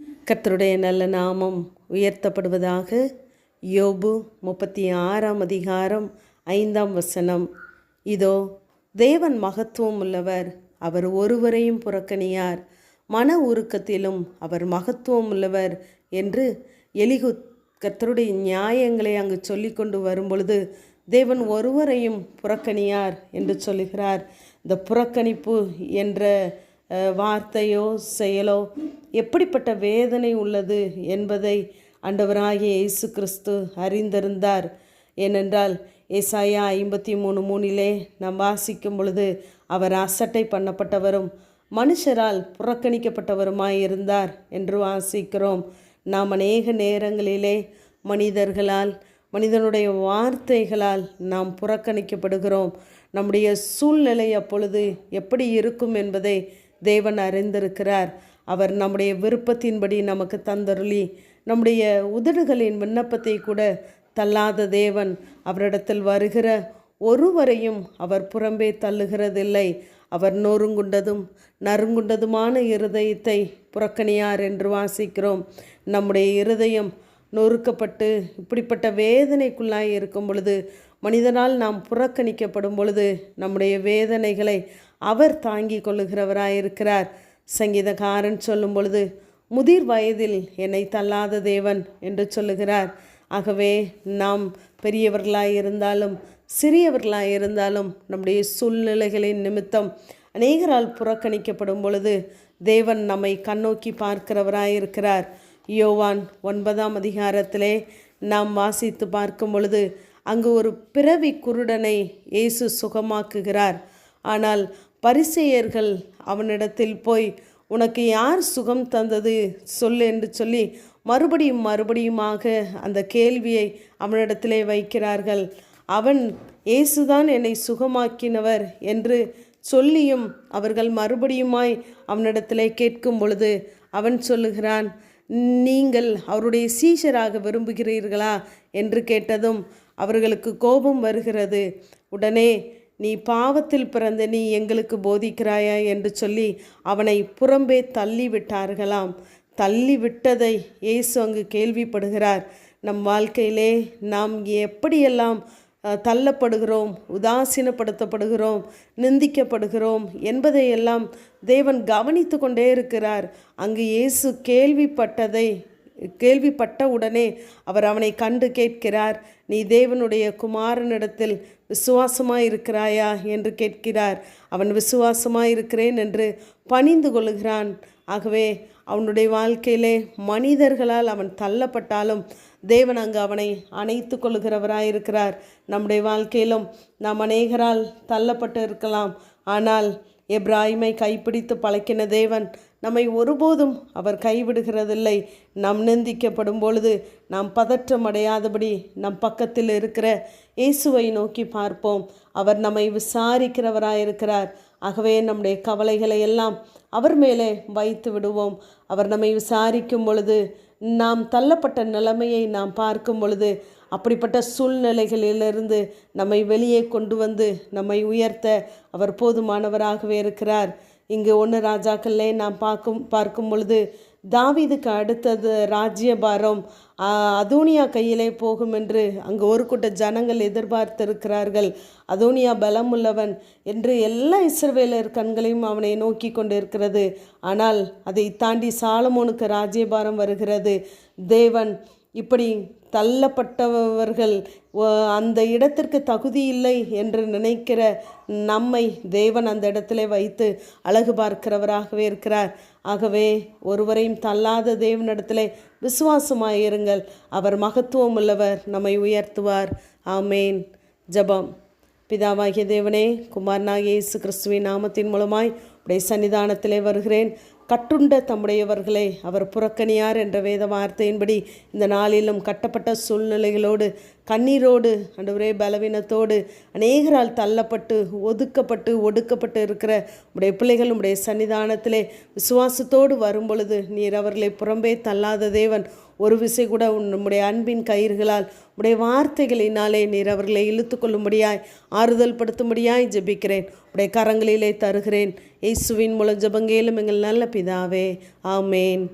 கர்த்தருடைய நல்ல நாமம் உயர்த்தப்படுவதாக யோபு முப்பத்தி ஆறாம் அதிகாரம் ஐந்தாம் வசனம். இதோ தேவன் மகத்துவம் உள்ளவர் அவர் ஒருவரையும் புறக்கணியார். மன உருக்கத்திலும் அவர் மகத்துவம் உள்ளவர் என்று எலிகு கர்த்தருடைய நியாயங்களை அங்கு சொல்லி கொண்டு வரும்பொழுது தேவன் ஒருவரையும் புறக்கணியார் என்று சொல்லுகிறார். இந்த புறக்கணிப்பு என்ற வார்த்தையோ செயலோ எப்படிப்பட்ட வேதனை உள்ளது என்பதை அண்டவராகிய இயேசு கிறிஸ்து அறிந்திருந்தார். ஏனென்றால் ஏசாயா ஐம்பத்தி மூணு மூணிலே நாம் வாசிக்கும் பொழுது அவர் அசட்டை பண்ணப்பட்டவரும் மனுஷரால் புறக்கணிக்கப்பட்டவருமாயிருந்தார் என்று வாசிக்கிறோம். நாம் அநேக நேரங்களிலே மனிதர்களால் மனிதனுடைய வார்த்தைகளால் நாம் புறக்கணிக்கப்படுகிறோம். நம்முடைய சூழ்நிலை அப்பொழுது எப்படி இருக்கும் என்பதை தேவன் அறிந்திருக்கிறார். அவர் நம்முடைய விருப்பத்தின்படி நமக்கு தந்தருளி நம்முடைய உதடுகளின் விண்ணப்பத்தை கூட தள்ளாத தேவன் அவரிடத்தில் வருகிற ஒருவரையும் அவர் புறம்பே தள்ளுகிறதில்லை. அவர் நொறுங்குண்டதும் நறுங்குண்டதுமான இருதயத்தை புறக்கணியார் என்று வாசிக்கிறோம். நம்முடைய இருதயம் நொறுக்கப்பட்டு இப்படிப்பட்ட வேதனைக்குள்ளாய் இருக்கும் பொழுது மனிதனால் நாம் புறக்கணிக்கப்படும் பொழுது நம்முடைய வேதனைகளை அவர் தாங்கி கொள்ளுகிறவராயிருக்கிறார். சங்கீதக்காரன் சொல்லும் பொழுது முதிர் வயதில் என்னை தள்ளாத தேவன் என்று சொல்லுகிறார். ஆகவே நாம் பெரியவர்களாக இருந்தாலும் சிறியவர்களாக இருந்தாலும் நம்முடைய சூழ்நிலைகளின் நிமித்தம் அநேகரால் புறக்கணிக்கப்படும் பொழுது தேவன் நம்மை கண்ணோக்கி பார்க்கிறவராயிருக்கிறார். யோவான் ஒன்பதாம் அதிகாரத்திலே நாம் வாசித்து பார்க்கும் பொழுது அங்கு ஒரு பிறவி குருடனை இயேசு சுகமாக்குகிறார். ஆனால் பரிசெயர்கள் அவனிடத்தில் போய் உனக்கு யார் சுகம் தந்தது? சொல்லு என்று சொல்லி மறுபடியும் மறுபடியுமாக அந்த கேள்வியை அவனிடத்திலே வைக்கிறார்கள். அவன் இயேசுதான் என்னை சுகமாக்கினவர் என்று சொல்லியும் அவர்கள் மறுபடியுமாய் அவனிடத்திலே கேட்கும் பொழுது அவன் சொல்லுகிறான் நீங்கள் அவருடைய சீஷராக விரும்புகிறீர்களா? என்று கேட்டதும் அவர்களுக்கு கோபம் வருகிறது. உடனே நீ பாவத்தில் பிறந்து நீ எங்களுக்கு போதிக்கிறாயா என்று சொல்லி அவனை புறம்பே தள்ளி விட்டார்களாம் தள்ளி விட்டதை இயேசு அங்கு கேள்விப்படுகிறார். நம் வாழ்க்கையிலே நாம் எப்படியெல்லாம் தள்ளப்படுகிறோம் உதாசீனப்படுத்தப்படுகிறோம் நிந்திக்கப்படுகிறோம் என்பதையெல்லாம் தேவன் கவனித்து கொண்டே இருக்கிறார். அங்கு இயேசு கேள்விப்பட்டதை கேள்விப்பட்ட உடனே அவர் அவனை கண்டு கேட்கிறார் நீ தேவனுடைய குமாரனிடத்தில் விசுவாசமாக இருக்கிறாயா என்று கேட்கிறார். அவன் விசுவாசமாக இருக்கிறேன் என்று பணிந்து கொள்கிறான். ஆகவே அவனுடைய வாழ்க்கையிலே மனிதர்களால் அவன் தள்ளப்பட்டாலும் தேவன் அங்கு அவனை அணைத்து கொள்கிறவராயிருக்கிறார். நம்முடைய வாழ்க்கையிலும் நாம் அநேகரால் தள்ளப்பட்டு இருக்கலாம். ஆனால் எப்ராஹிமை கைப்பிடித்து பழக்கின தேவன் நம்மை ஒருபோதும் அவர் கைவிடுகிறதில்லை. நாம் நிந்திக்கப்படும் பொழுது நாம் பதற்றம் அடையாதபடி நம் பக்கத்தில் இருக்கிற இயேசுவை நோக்கி பார்ப்போம். அவர் நம்மை விசாரிக்கிறவராயிருக்கிறார். ஆகவே நம்முடைய கவலைகளை எல்லாம் அவர் மேலே வைத்து விடுவோம். அவர் நம்மை விசாரிக்கும் பொழுது நாம் தள்ளப்பட்ட நிலைமையை நாம் பார்க்கும் பொழுது அப்படிப்பட்ட சூழ்நிலைகளிலிருந்து நம்மை வெளியே கொண்டு வந்து நம்மை உயர்த்த அவர் போதுமானவராகவே இருக்கிறார். இங்கு ஒன்று ராஜாக்களே நாம் பார்க்கும் பார்க்கும் பொழுது தாவிதுக்கு அடுத்தது ராஜ்யபாரம் அதோனியா கையிலே போகும் என்று அங்கு ஒரு கூட்ட ஜனங்கள் எதிர்பார்த்திருக்கிறார்கள். அதோனியா பலமுள்ளவன் என்று எல்லா இஸ்ரவேலர் கண்களையும் அவனை நோக்கி கொண்டிருக்கிறது. ஆனால் அதை தாண்டி சாலமோனுக்கு ராஜ்யபாரம் வருகிறது. தேவன் இப்படி தள்ளப்பட்டவர்கள் அந்த இடத்திற்கு தகுதி இல்லை என்று நினைக்கிற நம்மை தேவன் அந்த இடத்திலே வைத்து அழகு பார்க்கிறவராகவே இருக்கிறார். ஆகவே ஒருவரையும் தள்ளாத தேவனிடத்திலே விசுவாசமாயிருங்கள் அவர் மகத்துவம் உள்ளவர் நம்மை உயர்த்துவார். ஆமேன். ஜெபம். பிதாவாகிய தேவனே குமாரனாகிய இயேசு கிறிஸ்துவின் நாமத்தின் மூலமாய் உடைய சன்னிதானத்திலே வருகிறேன். கட்டுண்ட தம்முடையவர்களை அவர் புறக்கணியார் என்ற வேத வார்த்தையின்படி இந்த நாளிலும் கட்டப்பட்ட சூழ்நிலைகளோடு கண்ணீரோடு ஆண்டவரே பலவீனத்தோடு அநேகரால் தள்ளப்பட்டு ஒதுக்கப்பட்டு ஒடுக்கப்பட்டு இருக்கிற உடைய பிள்ளைகள் உடைய சன்னிதானத்திலே விசுவாசத்தோடு வரும் பொழுது நீர் அவர்களை புறம்பே தள்ளாத தேவன். ஒரு விசை கூட உன் நம்முடைய அன்பின் கயிறுகளால் உடைய வார்த்தைகளினாலே நீர் அவர்களை இழுத்து கொள்ளும்படியாய் ஆறுதல் படுத்தும்படியாய் ஜெபிக்கிறேன். உடைய கரங்களிலே தருகிறேன். இயேசுவின் மூலம் ஜெபங்கேலும் எங்கள் நல்ல பிதாவே. ஆமேன்.